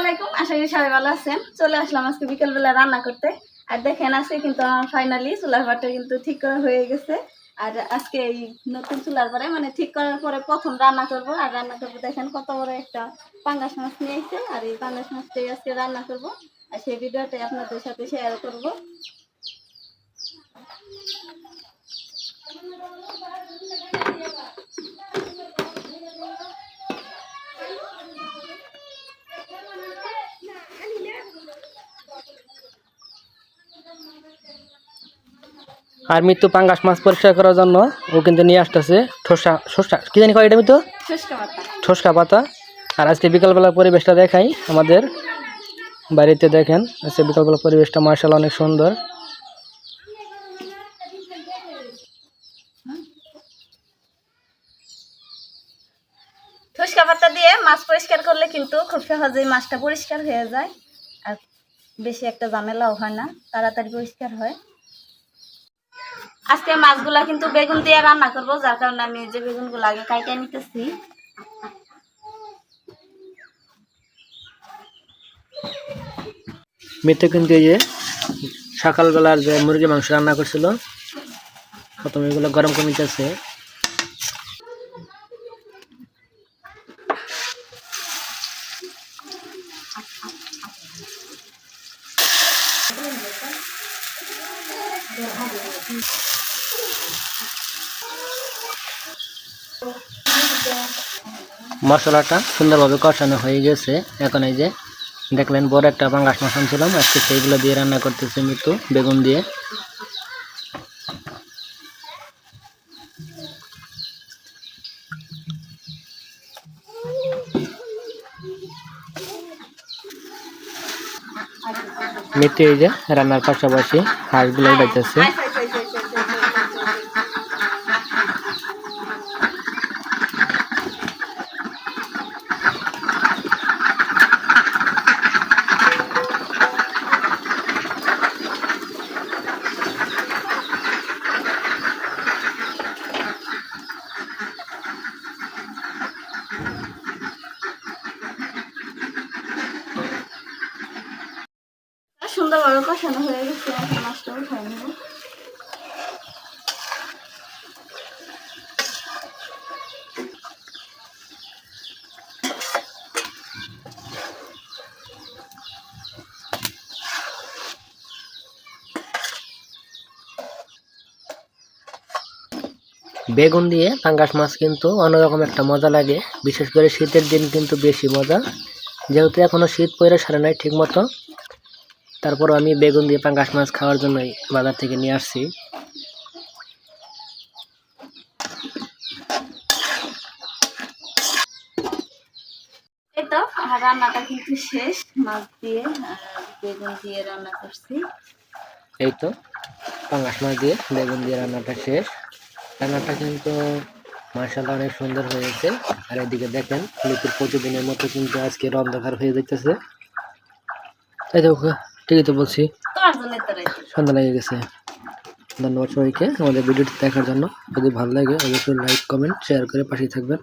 আলাইকুম, আশা করি সবাই ভালো আছেন। চলে আসলাম আজকে বিকেলবেলা রান্না করতে। আর দেখেন, আজকে কিন্তু আমার ফাইনালি চুলার পাটটা কিন্তু ঠিক করা হয়ে গেছে। আর আজকে এই নতুন চুলার পরে মানে ঠিক করার পরে প্রথম রান্না করব। আর রান্না করব, দেখেন কত বড় একটা পাঙ্গাস মাছ নিয়ে আর এই পাঙ্গাস মাছটাই আজকে রান্না করব। আর সেই ভিডিওটাই আপনাদের সাথে শেয়ার করব। আর মৃত্যু পাঙ্গাস মাছ পরিষ্কার করার জন্য ও কিন্তু নিয়ে আসতেছে ঠোসা ঠোসা। কি জানি কয় এটা মৃত্যু? পাতা। ঠোসকা পাতা। আর আজকে বিকালবেলা পরিবেশটা দেখাই আমাদের বাড়িতে দেখেন। আজকে বিকালবেলা পরিবেশটা মার্শাল অনেক সুন্দর। ফুচকা পাতা দিয়ে মাছ পরিষ্কার করলে কিন্তু খুব সহজেই মাছটা পরিষ্কার হয়ে যায়। বেশি একটা ঝামেলাও হয় না, তাড়াতাড়ি পরিষ্কার হয়। আজকে মাছগুলা কিন্তু বেগুন দিয়ে রান্না করব, যার কারণে আমি যে বেগুনগুলো আগে কাইটা নিতেছি। মৃত্যু কিন্তু এই যে সকালবেলার যে মুরগি মাংস রান্না করছিল, প্রথমে এগুলো গরম করে নিতেছে। মশলাটা সুন্দরভাবে কষানো হয়ে গেছে। এখন এই যে দেখলেন বড় একটা পাঙ্গাস মাছ ছিলাম আজকে সেইগুলো দিয়ে রান্না করতেছে মৃত্যু বেগুন দিয়ে। মৃত্যু এই যে রান্নার পাশাপাশি হাঁসগুলো উঠাইতেছে। কষানো হয়ে গেছে নেব। বেগুন দিয়ে পাঙ্গাস মাছ কিন্তু অন্যরকম একটা মজা লাগে। বিশেষ করে শীতের দিন কিন্তু বেশি মজা। যেহেতু এখনও শীত পরে সারে নাই ঠিক মতো তারপর আমি বেগুন দিয়ে পাঙ্গাস মাছ খাওয়ার জন্যই বাজার থেকে নিয়ে আসছি। এই তো রান্নাটা কিন্তু শেষ মাছ দিয়ে বেগুন দিয়ে রান্না করছি। এই তো পাঙ্গাস মাছ দিয়ে বেগুন দিয়ে রান্নাটা শেষ। রান্নাটা কিন্তু মার্শাল্লাহ অনেক সুন্দর হয়েছে আর এদিকে দেখেন লিপুর প্রতিদিনের মতো কিন্তু আজকে অন্ধকার হয়ে যেতেছে এই তো ঠিকই তো বলছি। সন্ধ্যা লেগে গেছে। ধন্যবাদ সবাইকে। আমাদের ভিডিওটি দেখার জন্য। যদি ভালো লাগে, অবশ্যই লাইক কমেন্ট শেয়ার করে পাশেই থাকবেন।